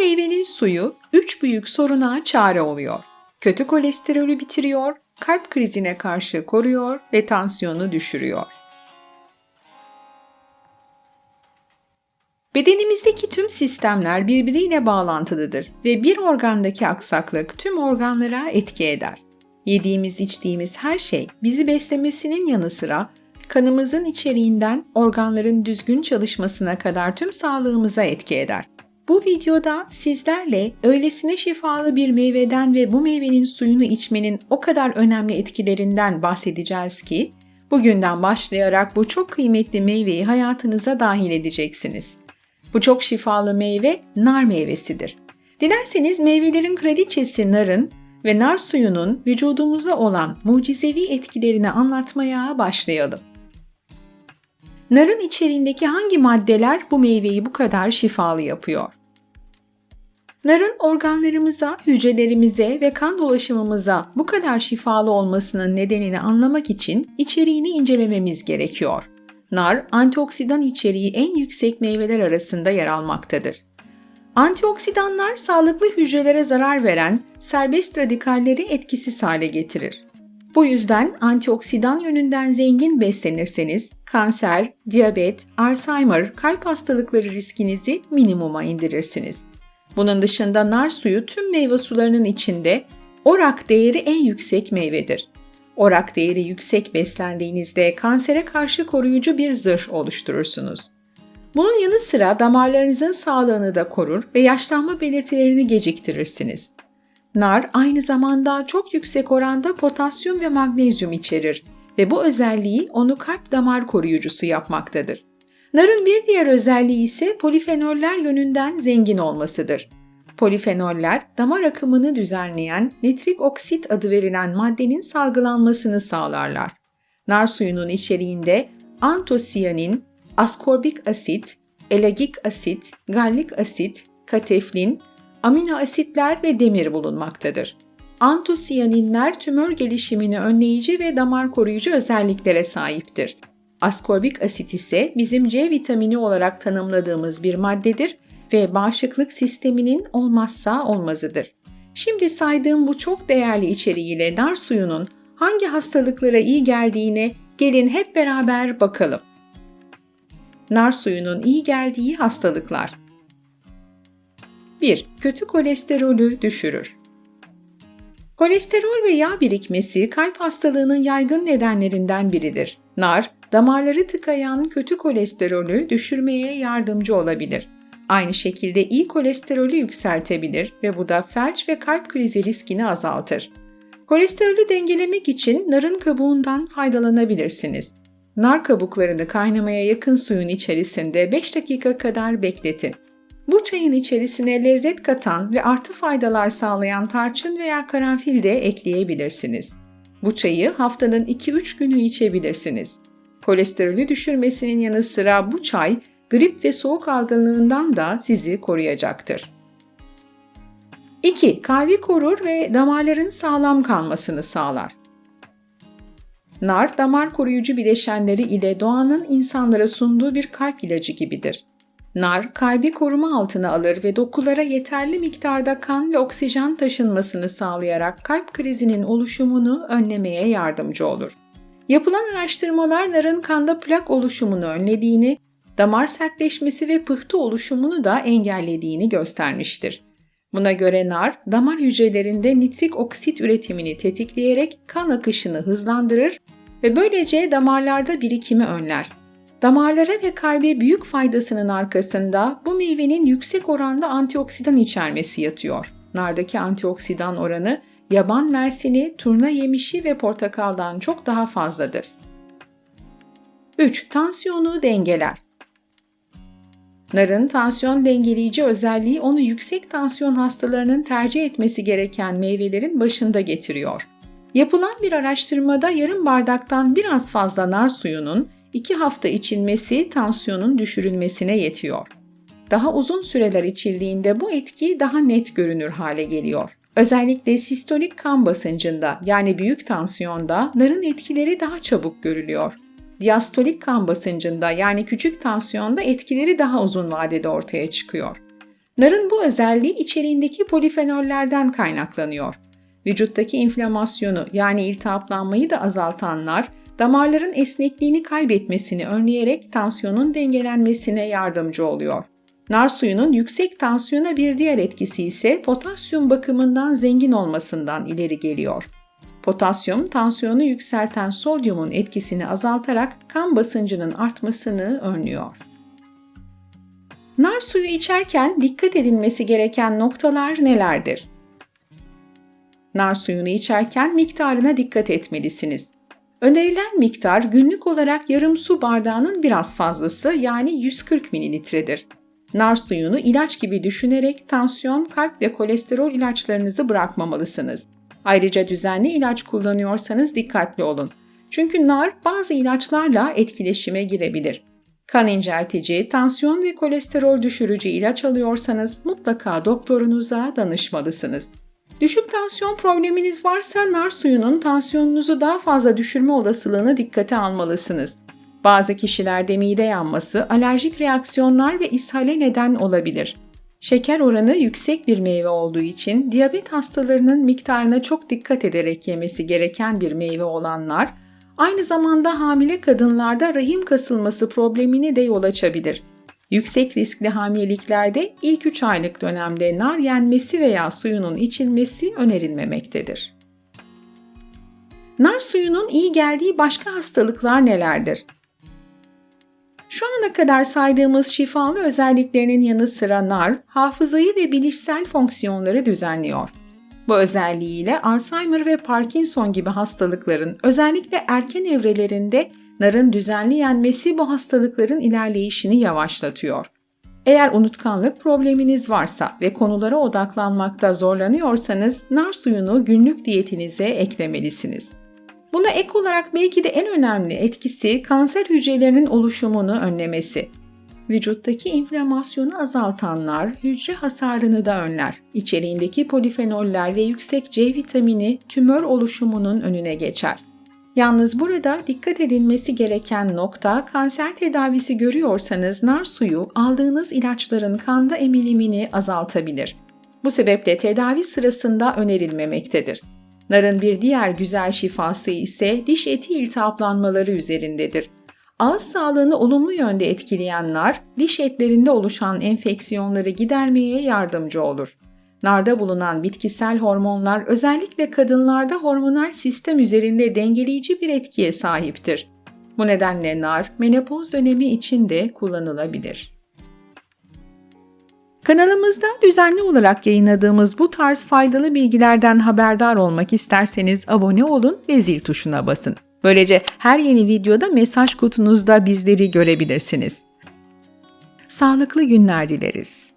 meyvenin suyu 3 büyük soruna çare oluyor. Kötü kolesterolü bitiriyor, kalp krizine karşı koruyor ve tansiyonu düşürüyor. Bedenimizdeki tüm sistemler birbiriyle bağlantılıdır ve bir organdaki aksaklık tüm organlara etki eder. Yediğimiz, içtiğimiz her şey bizi beslemesinin yanı sıra kanımızın içeriğinden organların düzgün çalışmasına kadar tüm sağlığımıza etki eder. Bu videoda sizlerle öylesine şifalı bir meyveden ve bu meyvenin suyunu içmenin o kadar önemli etkilerinden bahsedeceğiz ki bugünden başlayarak bu çok kıymetli meyveyi hayatınıza dahil edeceksiniz. Bu çok şifalı meyve nar meyvesidir. Dilerseniz meyvelerin kraliçesi narın ve nar suyunun vücudumuza olan mucizevi etkilerini anlatmaya başlayalım. Narın içeriğindeki hangi maddeler bu meyveyi bu kadar şifalı yapıyor? Narın organlarımıza, hücrelerimize ve kan dolaşımımıza bu kadar şifalı olmasının nedenini anlamak için içeriğini incelememiz gerekiyor. Nar, antioksidan içeriği en yüksek meyveler arasında yer almaktadır. Antioksidanlar sağlıklı hücrelere zarar veren serbest radikalleri etkisiz hale getirir. Bu yüzden antioksidan yönünden zengin beslenirseniz kanser, diyabet, Alzheimer, kalp hastalıkları riskinizi minimuma indirirsiniz. Bunun dışında nar suyu tüm meyve sularının içinde orak değeri en yüksek meyvedir. Orak değeri yüksek beslendiğinizde kansere karşı koruyucu bir zırh oluşturursunuz. Bunun yanı sıra damarlarınızın sağlığını da korur ve yaşlanma belirtilerini geciktirirsiniz. Nar aynı zamanda çok yüksek oranda potasyum ve magnezyum içerir ve bu özelliği onu kalp damar koruyucusu yapmaktadır. Narın bir diğer özelliği ise polifenoller yönünden zengin olmasıdır. Polifenoller, damar akımını düzenleyen nitrik oksit adı verilen maddenin salgılanmasını sağlarlar. Nar suyunun içeriğinde antosiyanin, askorbik asit, elagik asit, gallik asit, kateflin, amino asitler ve demir bulunmaktadır. Antosiyaninler tümör gelişimini önleyici ve damar koruyucu özelliklere sahiptir. Askorbik asit ise bizim C vitamini olarak tanımladığımız bir maddedir ve bağışıklık sisteminin olmazsa olmazıdır. Şimdi saydığım bu çok değerli içeriğiyle nar suyunun hangi hastalıklara iyi geldiğine gelin hep beraber bakalım. Nar suyunun iyi geldiği hastalıklar 1. Kötü kolesterolü düşürür. Kolesterol ve yağ birikmesi kalp hastalığının yaygın nedenlerinden biridir. Nar, damarları tıkayan kötü kolesterolü düşürmeye yardımcı olabilir. Aynı şekilde iyi kolesterolü yükseltebilir ve bu da felç ve kalp krizi riskini azaltır. Kolesterolü dengelemek için narın kabuğundan faydalanabilirsiniz. Nar kabuklarını kaynamaya yakın suyun içerisinde 5 dakika kadar bekletin. Bu çayın içerisine lezzet katan ve artı faydalar sağlayan tarçın veya karanfil de ekleyebilirsiniz. Bu çayı haftanın 2-3 günü içebilirsiniz. Kolesterolü düşürmesinin yanı sıra bu çay grip ve soğuk algınlığından da sizi koruyacaktır. 2. Kalbi korur ve damarların sağlam kalmasını sağlar. Nar, damar koruyucu bileşenleri ile doğanın insanlara sunduğu bir kalp ilacı gibidir. Nar, kalbi koruma altına alır ve dokulara yeterli miktarda kan ve oksijen taşınmasını sağlayarak kalp krizinin oluşumunu önlemeye yardımcı olur. Yapılan araştırmalar narın kanda plak oluşumunu önlediğini, damar sertleşmesi ve pıhtı oluşumunu da engellediğini göstermiştir. Buna göre nar, damar hücrelerinde nitrik oksit üretimini tetikleyerek kan akışını hızlandırır ve böylece damarlarda birikimi önler. Damarlara ve kalbe büyük faydasının arkasında bu meyvenin yüksek oranda antioksidan içermesi yatıyor. Nardaki antioksidan oranı yaban mersini, turna yemişi ve portakaldan çok daha fazladır. 3. Tansiyonu dengeler. Narın tansiyon dengeleyici özelliği onu yüksek tansiyon hastalarının tercih etmesi gereken meyvelerin başında getiriyor. Yapılan bir araştırmada yarım bardaktan biraz fazla nar suyunun 2 hafta içilmesi tansiyonun düşürülmesine yetiyor. Daha uzun süreler içildiğinde bu etki daha net görünür hale geliyor. Özellikle sistolik kan basıncında yani büyük tansiyonda narın etkileri daha çabuk görülüyor. Diastolik kan basıncında yani küçük tansiyonda etkileri daha uzun vadede ortaya çıkıyor. Narın bu özelliği içeriğindeki polifenollerden kaynaklanıyor. Vücuttaki inflamasyonu yani iltihaplanmayı da azaltan nar, damarların esnekliğini kaybetmesini önleyerek tansiyonun dengelenmesine yardımcı oluyor. Nar suyunun yüksek tansiyona bir diğer etkisi ise potasyum bakımından zengin olmasından ileri geliyor. Potasyum, tansiyonu yükselten sodyumun etkisini azaltarak kan basıncının artmasını önlüyor. Nar suyu içerken dikkat edilmesi gereken noktalar nelerdir? Nar suyunu içerken miktarına dikkat etmelisiniz. Önerilen miktar günlük olarak yarım su bardağının biraz fazlası yani 140 mililitredir. Nar suyunu ilaç gibi düşünerek tansiyon, kalp ve kolesterol ilaçlarınızı bırakmamalısınız. Ayrıca düzenli ilaç kullanıyorsanız dikkatli olun. Çünkü nar bazı ilaçlarla etkileşime girebilir. Kan inceltici, tansiyon ve kolesterol düşürücü ilaç alıyorsanız mutlaka doktorunuza danışmalısınız. Düşük tansiyon probleminiz varsa nar suyunun tansiyonunuzu daha fazla düşürme olasılığını dikkate almalısınız. Bazı kişilerde mide yanması, alerjik reaksiyonlar ve ishale neden olabilir. Şeker oranı yüksek bir meyve olduğu için diyabet hastalarının miktarına çok dikkat ederek yemesi gereken bir meyve olanlar, aynı zamanda hamile kadınlarda rahim kasılması problemine de yol açabilir. Yüksek riskli hamileliklerde ilk 3 aylık dönemde nar yenmesi veya suyunun içilmesi önerilmemektedir. Nar suyunun iyi geldiği başka hastalıklar nelerdir? Şu ana kadar saydığımız şifalı özelliklerinin yanı sıra nar, hafızayı ve bilişsel fonksiyonları düzenliyor. Bu özelliğiyle Alzheimer ve Parkinson gibi hastalıkların özellikle erken evrelerinde narın düzenli yenmesi bu hastalıkların ilerleyişini yavaşlatıyor. Eğer unutkanlık probleminiz varsa ve konulara odaklanmakta zorlanıyorsanız nar suyunu günlük diyetinize eklemelisiniz. Buna ek olarak belki de en önemli etkisi kanser hücrelerinin oluşumunu önlemesi. Vücuttaki inflamasyonu azaltanlar hücre hasarını da önler. İçeriğindeki polifenoller ve yüksek C vitamini tümör oluşumunun önüne geçer. Yalnız burada dikkat edilmesi gereken nokta kanser tedavisi görüyorsanız nar suyu aldığınız ilaçların kanda emilimini azaltabilir. Bu sebeple tedavi sırasında önerilmemektedir. Narın bir diğer güzel şifası ise diş eti iltihaplanmaları üzerindedir. Ağız sağlığını olumlu yönde etkileyen nar, diş etlerinde oluşan enfeksiyonları gidermeye yardımcı olur. Narda bulunan bitkisel hormonlar özellikle kadınlarda hormonal sistem üzerinde dengeleyici bir etkiye sahiptir. Bu nedenle nar menopoz dönemi için de kullanılabilir. Kanalımızda düzenli olarak yayınladığımız bu tarz faydalı bilgilerden haberdar olmak isterseniz abone olun ve zil tuşuna basın. Böylece her yeni videoda mesaj kutunuzda bizleri görebilirsiniz. Sağlıklı günler dileriz.